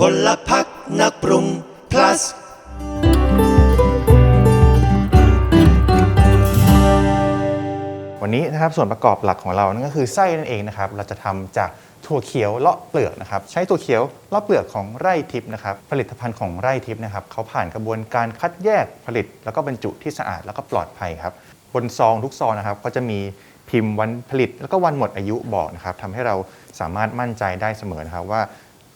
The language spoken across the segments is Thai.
พลพักนักปรุง plus วันนี้นะครับส่วนประกอบหลักของเรานั่นก็คือไส้นั่นเองนะครับ เราจะทำจากถั่วเขียวเลาะเปลือกนะครับ ใช้ถั่วเขียวเลาะเปลือกของไร่ทิพย์นะครับ ผลิตภัณฑ์ของไร่ทิพย์นะครับเขาผ่านกระบวนการคัดแยกผลิต แล้วก็บรรจุที่สะอาดแล้วก็ปลอดภัยครับ บนซองทุกซองนะครับก็จะมีพิมพ์วันผลิต แล้วก็วันหมดอายุบอกนะครับทำให้เราสามารถมั่นใจได้เสมอนะครับว่า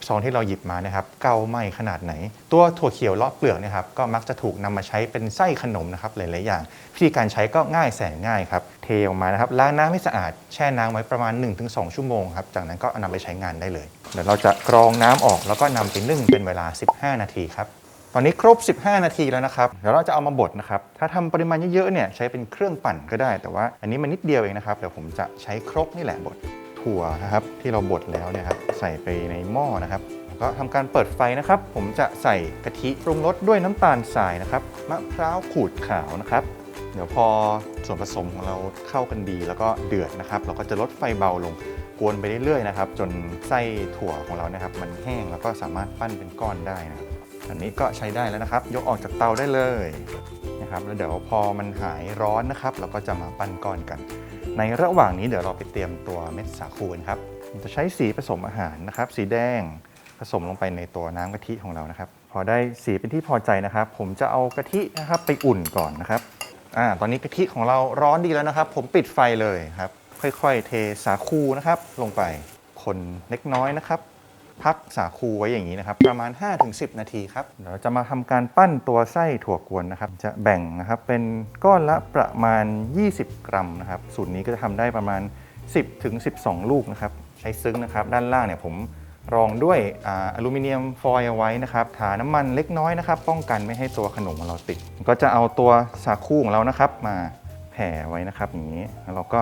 ซองที่เราหยิบมานะครับเก่าไหมขนาดไหน ตัวถั่วเขียวเลาะเปลือกนะครับก็มักจะถูกนำมาใช้เป็นไส้ขนมนะครับหลายๆอย่างวิธีการใช้ก็ง่ายแสนง่ายครับเทออกมานะครับล้างน้ำให้สะอาดแช่น้ำไว้ประมาณ 1-2 ชั่วโมงครับจากนั้นก็เอานำไปใช้งานได้เลย เดี๋ยวเราจะกรองน้ำออกแล้วก็นำไปนึ่งเป็นเวลา 15 นาทีครับตอนนี้ครบ 15 นาทีแล้วนะครับเดี๋ยวเราจะเอามาบดนะครับ ถ้าทำปริมาณเยอะๆเนี่ยใช้เป็นเครื่องปั่นก็ได้ แต่ว่าอันนี้มันนิดเดียวเองนะครับ เดี๋ยวผมจะใช้ครกนี่แหละบด ถั่วนะครับที่เราบดแล้วเนี่ยครับใส่ไปในหม้อนะครับก็ทำการเปิดไฟนะครับ ผมจะใส่กะทิปรุงรสด้วยน้ำตาลทรายนะครับมะพร้าวขูดขาวนะครับ เดี๋ยวพอส่วนผสมของเราเข้ากันดี แล้วก็เดือดนะครับ เราก็จะลดไฟเบาลงกวนไปเรื่อยๆนะครับ จนไส้ถั่วของเรานะครับ มันแห้งแล้วก็สามารถปั้นเป็นก้อนได้นะครับ อันนี้ก็ใช้ได้แล้วนะครับ ยกออกจากเตาได้เลยนะครับแล้วเดี๋ยวพอมันหายร้อนนะครับ เราก็จะมาปั้นก้อนกัน ในระหว่างนี้เดี๋ยวเราไปเตรียมตัวเม็ดสาคูนครับจะใช้สีผสมอาหารนะครับ สีแดงผสมลงไปในตัวน้ำกะทิของเรานะครับ พอได้สีเป็นที่พอใจนะครับ ผมจะเอากะทินะครับไปอุ่นก่อนนะครับอ่าตอนนี้กะทิของเราร้อนดีแล้วนะครับ ผมปิดไฟเลยครับ ค่อยๆ เทสาคูนะครับ ลงไปคนเล็กน้อยนะครับ พักสาคูไว้อย่างนี้นะครับ ประมาณ 5-10 นาทีครับเดี๋ยวเราจะมาทำการปั้นตัวไส้ถั่วกวนนะครับ จะแบ่งนะครับเป็นก้อนละประมาณ 20 กรัมนะครับ สูตรนี้ก็จะทำได้ประมาณ 10-12 ลูกนะครับ ใช้ซึ้งนะครับ ด้านล่างเนี่ยผมรองด้วยออลูมิเนียมฟอยล์เอาไว้นะครับ ทาน้ำมันเล็กน้อยนะครับ ป้องกันไม่ให้ตัวขนมของเราติด ก็จะเอาตัวสาคูของเรานะครับ มาแผ่ไว้นะครับอย่างนี้ แล้วเราก็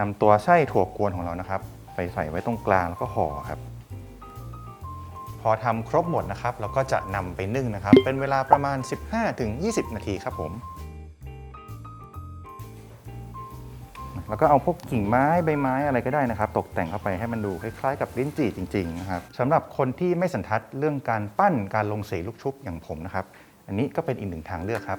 นำตัวไส้ถั่วกวนของเรานะครับ ไปใส่ไว้ตรงกลางแล้วก็ห่อครับ พอทำครบหมดนะครับเราก็จะนำไปนึ่งนะครับ เป็นเวลาประมาณ 15-20 นาทีครับผม แล้วก็เอาพวกกิ่งไม้ใบไม้อะไรก็ได้นะครับ ตกแต่งเข้าไปให้มันดูคล้ายๆกับลิ้นจี่จริงๆนะครับสำหรับคนที่ไม่สันทัดเรื่องการปั้นการลงสีลูกชุบอย่างผมนะครับ อันนี้ก็เป็นอีกหนึ่งทางเลือกครับ